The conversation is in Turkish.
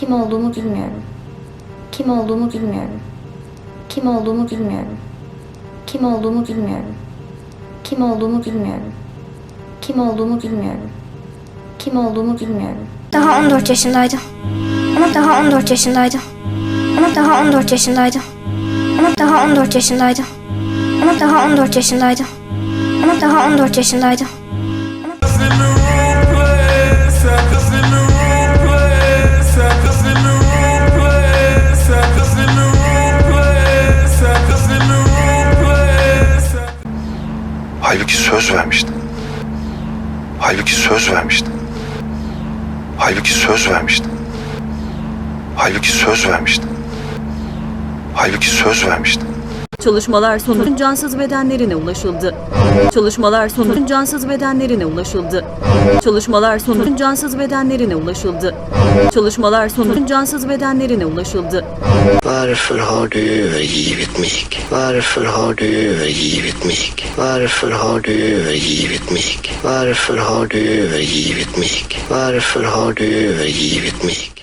Kim olduğumu bilmiyorum. Kim olduğumu bilmiyorum. Kim olduğumu bilmiyorum. Kim olduğumu bilmiyorum. Kim olduğumu bilmiyorum. Kim olduğumu bilmiyorum. Kim olduğumu bilmiyorum. Daha 14 yaşındaydı. Ama daha 14 yaşındaydı. Ama daha 14 yaşındaydı. Ama daha 14 yaşındaydı. Ama daha 14 yaşındaydı. Ama daha 14 yaşındaydı. Halbuki söz vermiştin. Halbuki söz vermiştin. Halbuki söz vermiştin. Halbuki söz vermiştin. Halbuki söz vermiştin. Çalışmalar sonucu cansız bedenlerine ulaşıldı. Çalışmalar sonucu cansız bedenlerine ulaşıldı. Çalışmalar sonucu cansız bedenlerine ulaşıldı. Çalışmalar sonucu cansız bedenlerine ulaşıldı. Varför har du övergivit mig? Varför har du övergivit mig? Varför har du övergivit mig? Varför har du övergivit mig? Varför har du övergivit mig?